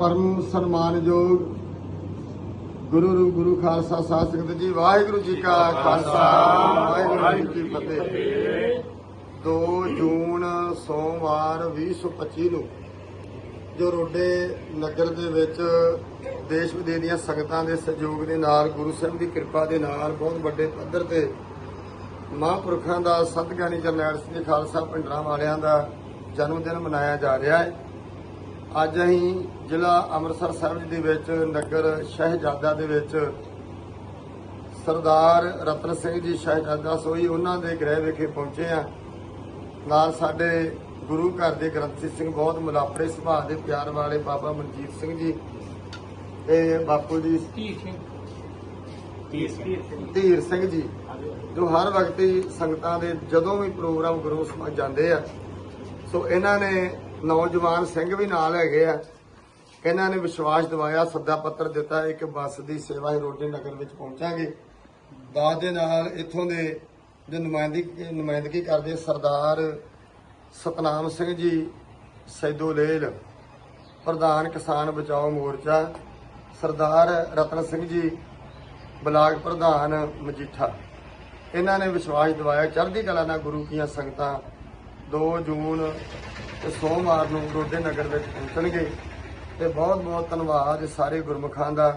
ਪਰਮ ਸਨਮਾਨਯੋਗ ਗੁਰੂ ਰੂ ਗੁਰੂ ਖਾਲਸਾ ਸਾਹਿਬ ਸੰਗਤ ਜੀ, ਵਾਹਿਗੁਰੂ ਜੀ ਕਾ ਖਾਲਸਾ, ਵਾਹਿਗੁਰੂ ਜੀ ਕੀ ਫਤਿਹ। 2 ਜੂਨ ਸੋਮਵਾਰ 2025 ਨੂੰ ਜੋ ਰੋਡੇ ਨਗਰ ਦੇ ਵਿੱਚ ਦੇਸ਼ ਵਿਦੇਸ਼ ਦੀਆਂ ਸੰਗਤਾਂ ਦੇ ਸਹਿਯੋਗ ਦੇ ਨਾਲ, ਗੁਰੂ ਸਾਹਿਬ ਦੀ ਕਿਰਪਾ ਦੇ ਨਾਲ ਬਹੁਤ ਵੱਡੇ ਪੱਧਰ ਤੇ ਮਹਾਂਪੁਰਖਾਂ ਦਾ ਸੰਤ ਗਿਆਨੀ ਜਰਨੈਲ ਸਿੰਘ ਖਾਲਸਾ ਪਿੰਡਰਾਂ ਵਾਲਿਆਂ ਦਾ ਜਨਮ ਦਿਨ ਮਨਾਇਆ ਜਾ ਰਿਹਾ ਹੈ। ਅੱਜ ਅਸੀਂ ਜ਼ਿਲ੍ਹਾ ਅੰਮ੍ਰਿਤਸਰ ਸਾਹਿਬ ਜੀ ਦੇ ਵਿੱਚ ਨਗਰ ਸ਼ਹਿਜਾਦਾ ਦੇ ਵਿੱਚ ਸਰਦਾਰ ਰਤਨ ਸਿੰਘ ਜੀ ਸ਼ਹਿਜਾਦਾ ਸੋਈ ਉਹਨਾਂ ਦੇ ਗ੍ਰਹਿ ਵਿਖੇ ਪਹੁੰਚੇ ਆ ਨਾਲ ਸਾਡੇ ਗੁਰੂ ਘਰ ਦੇ ਗ੍ਰੰਥੀ ਸਿੰਘ ਬਹੁਤ ਮੁਲਾਪੜੇ ਸੁਭਾਅ ਦੇ ਪਿਆਰ ਵਾਲੇ ਬਾਬਾ ਮਨਜੀਤ ਸਿੰਘ ਜੀ ਤੇ ਬਾਪੂ ਜੀ ਧੀਰ ਸਿੰਘ ਜੀ ਜੋ ਹਰ ਵਕਤ ਹੀ ਸੰਗਤਾਂ ਦੇ ਜਦੋਂ ਵੀ ਪ੍ਰੋਗਰਾਮ ਗੁਰੂ ਸਮਾਜ ਜਾਂਦੇ ਆ। ਸੋ ਇਹਨਾਂ ਨੇ ਨੌਜਵਾਨ ਸਿੰਘ ਵੀ ਨਾਲ ਹੈਗੇ ਆ। ਇਹਨਾਂ ਨੇ ਵਿਸ਼ਵਾਸ ਦਿਵਾਇਆ, ਸੱਦਾ ਪੱਤਰ ਦਿੱਤਾ, ਇੱਕ ਬੱਸ ਦੀ ਸੇਵਾ ਹੀ ਰੋਡੇ ਨਗਰ ਵਿੱਚ ਪਹੁੰਚਾਂਗੇ। ਦਾਦ ਦੇ ਨਾਲ ਇੱਥੋਂ ਦੇ ਜੋ ਨੁਮਾਇੰਦਗੀ ਨੁਮਾਇੰਦਗੀ ਕਰਦੇ ਸਰਦਾਰ ਸਤਨਾਮ ਸਿੰਘ ਜੀ ਸੈਦੋਲੇਲ ਪ੍ਰਧਾਨ ਕਿਸਾਨ ਬਚਾਓ ਮੋਰਚਾ, ਸਰਦਾਰ ਰਤਨ ਸਿੰਘ ਜੀ, ਬਲਾਕ ਪ੍ਰਧਾਨ ਮਜੀਠਾ। ਇਹਨਾਂ ਨੇ ਵਿਸ਼ਵਾਸ ਦਿਵਾਇਆ, ਚੜ੍ਹਦੀ ਕਲਾ ਨਾਲ ਗੁਰੂ ਕੀਆਂ ਸੰਗਤਾਂ 2 ਜੂਨ ਤੇ ਸੋਮਵਾਰ ਨੂੰ ਰੋਡੇ ਨਗਰ ਵਿੱਚ ਪਹੁੰਚਣਗੇ। ਤੇ ਬਹੁਤ ਬਹੁਤ ਧੰਨਵਾਦ ਸਾਰੇ ਗੁਰਮੁਖਾਂ ਦਾ।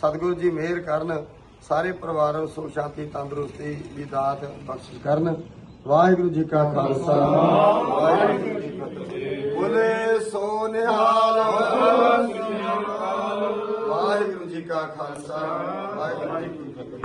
ਸਤਿਗੁਰੂ ਜੀ ਮਿਹਰ ਕਰਨ, ਸਾਰੇ ਪਰਿਵਾਰਾਂ ਨੂੰ ਸੁਖ, ਸ਼ਾਂਤੀ, ਤੰਦਰੁਸਤੀ ਦੀ ਦਾਤ ਬਖਸ਼ਿਸ਼ ਕਰਨ। ਵਾਹਿਗੁਰੂ ਜੀ ਕਾ ਖਾਲਸਾ। ਵਾਹਿਗੁਰੂ ਜੀ ਕੀ ਫਤਿਹ। ਬੋਲੇ ਸੋ ਨਿਹਾਲ ਵਾਹਿਗੁਰੂ ਜੀ ਕਾ ਖਾਲਸਾ। ਵਾਹਿਗੁਰੂ ਜੀ ਕੀ